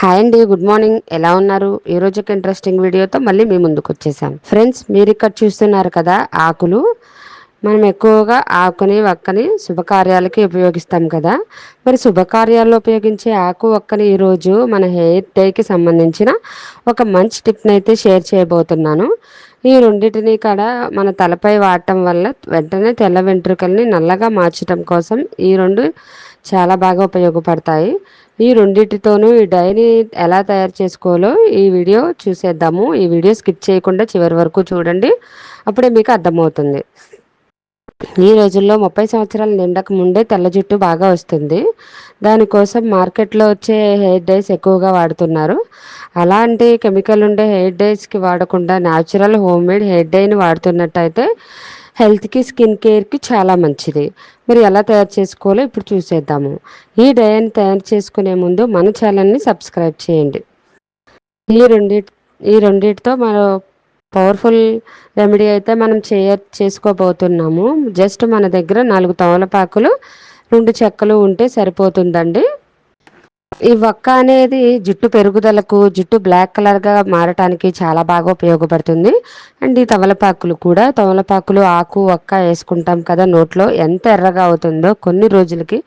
Hi అండి good morning. ఎలా ఉన్నారు? ఈ రోజు ఒక ఇంట్రెస్టింగ్ వీడియోతో మళ్ళీ మీ ముందుకు వచ్చేసాం. ఫ్రెండ్స్ మీరు ఇక్కడ చూస్తున్నారు కదా ఆకులు. మనం ఎక్కువగా ఆకుని వక్కని శుభకార్యాలకి ఉపయోగిస్తాం కదా. మరి శుభకార్యాల్లో ఉపయోగించే ఆకు వక్కని ఈరోజు మన హెయిర్ డేకి సంబంధించిన ఒక మంచి టిప్ని అయితే షేర్ చేయబోతున్నాను. ఈ రెండింటిని కూడా మన తలపై వాడటం వల్ల వెంటనే తెల్ల వెంట్రుకల్ని నల్లగా మార్చడం కోసం ఈ రెండు చాలా బాగా ఉపయోగపడతాయి. ఈ రెండింటితోనూ ఈ డైని ఎలా తయారు చేసుకోవాలో ఈ వీడియో చూసేద్దాము. ఈ వీడియో స్కిప్ చేయకుండా చివరి వరకు చూడండి. అప్పుడే మీకు అర్థమవుతుంది. ఈ రోజుల్లో ముప్పై సంవత్సరాలు నిండక ముందే తెల్ల జుట్టు బాగా వస్తుంది. దానికోసం మార్కెట్లో వచ్చే హెయిర్ డైస్ ఎక్కువగా వాడుతున్నారు. అలాంటి కెమికల్ ఉండే హెయిర్ డైస్కి వాడకుండా న్యాచురల్ హోమ్ మేడ్ హెయిర్ డైని వాడుతున్నట్టయితే హెల్త్కి స్కిన్ కేర్కి చాలా మంచిది. మరి ఎలా తయారు చేసుకోవాలో ఇప్పుడు చూసేద్దాము. ఈ డయాన్ని తయారు చేసుకునే ముందు మన ఛానల్ని సబ్స్క్రైబ్ చేయండి. ఈ రెండి ఈ రెండిటితో మనం పవర్ఫుల్ రెమెడీ అయితే మనం చేయ చేసుకోబోతున్నాము. జస్ట్ మన దగ్గర నాలుగు తమలపాకులు రెండు చెక్కలు ఉంటే సరిపోతుందండి. ఈ వక్క అనేది జుట్టు పెరుగుదలకు జుట్టు బ్లాక్ కలర్గా మారటానికి చాలా బాగా ఉపయోగపడుతుంది. అండ్ ఈ తమలపాకులు కూడా తమలపాకులు ఆకు వక్క వేసుకుంటాం కదా నోట్లో. ఎంత ఎర్రగా అవుతుందో కొన్ని రోజులకి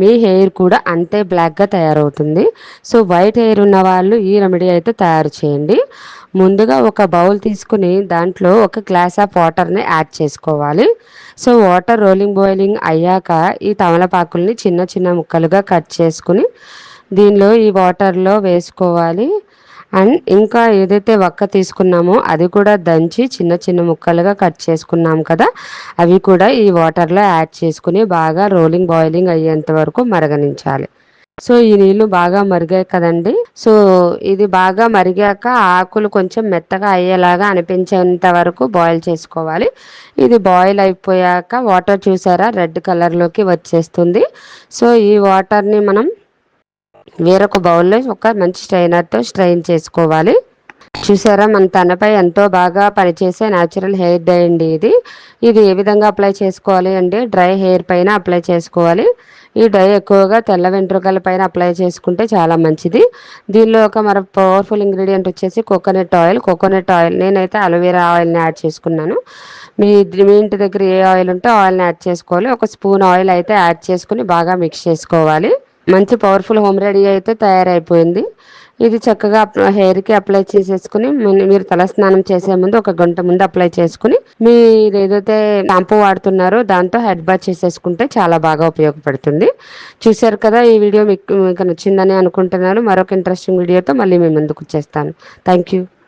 మీ హెయిర్ కూడా అంతే బ్లాక్గా తయారవుతుంది. సో వైట్ హెయిర్ ఉన్న వాళ్ళు ఈ రెమెడీ అయితే తయారు చేయండి. ముందుగా ఒక బౌల్ తీసుకుని దాంట్లో ఒక గ్లాస్ ఆఫ్ వాటర్ని యాడ్ చేసుకోవాలి. సో వాటర్ రోలింగ్ బాయిలింగ్ అయ్యాక ఈ తమలపాకుల్ని చిన్న చిన్న ముక్కలుగా కట్ చేసుకుని దీనిలో ఈ వాటర్లో వేసుకోవాలి. అండ్ ఇంకా ఏదైతే వక్క తీసుకున్నామో అది కూడా దంచి చిన్న చిన్న ముక్కలుగా కట్ చేసుకున్నాం కదా అవి కూడా ఈ వాటర్లో యాడ్ చేసుకుని బాగా రోలింగ్ బాయిలింగ్ అయ్యేంత వరకు మరగనించాలి. సో ఈ నీళ్ళు బాగా మరిగాయి కదండి. సో ఇది బాగా మరిగాక ఆకులు కొంచెం మెత్తగా అయ్యేలాగా అనిపించేంత వరకు బాయిల్ చేసుకోవాలి. ఇది బాయిల్ అయిపోయాక వాటర్ చూసారా? రెడ్ కలర్లోకి వచ్చేస్తుంది. సో ఈ వాటర్ని మనం వేరొక బౌల్లో ఒక మంచి స్ట్రైనర్తో స్ట్రైన్ చేసుకోవాలి. చూసారా మన తనపై ఎంతో బాగా పనిచేసే న్యాచురల్ హెయిర్ డై అండి ఇది. ఇది ఏ విధంగా అప్లై చేసుకోవాలి అంటే డ్రై హెయిర్ పైన అప్లై చేసుకోవాలి. ఈ డై ఎక్కువగా తెల్ల వెంట్రుకల పైన అప్లై చేసుకుంటే చాలా మంచిది. దీనిలో ఒక మన పవర్ఫుల్ ఇంగ్రీడియంట్ వచ్చేసి కోకోనట్ ఆయిల్. కోకోనట్ ఆయిల్ నేనైతే అలోవెరా ఆయిల్ని యాడ్ చేసుకున్నాను. మీ మీ ఇంటి దగ్గర ఏ ఆయిల్ ఉంటే ఆయిల్ని యాడ్ చేసుకోవాలి. ఒక స్పూన్ ఆయిల్ అయితే యాడ్ చేసుకుని బాగా మిక్స్ చేసుకోవాలి. మంచి పవర్ఫుల్ హోమ్ రెడీ అయితే తయారైపోయింది. ఇది చక్కగా హెయిర్కి అప్లై చేసేసుకుని మీరు తల స్నానం చేసే ముందు ఒక గంట ముందు అప్లై చేసుకుని మీరు ఏదైతే షాంపూ వాడుతున్నారో దాంతో హెడ్ బాత్ చేసేసుకుంటే చాలా బాగా ఉపయోగపడుతుంది. చూశారు కదా ఈ వీడియో మీకు మీకు నచ్చిందని అనుకుంటున్నాను. మరొక ఇంట్రెస్టింగ్ వీడియోతో మళ్ళీ మీ ముందుకు వచ్చేస్తాను. Thank you.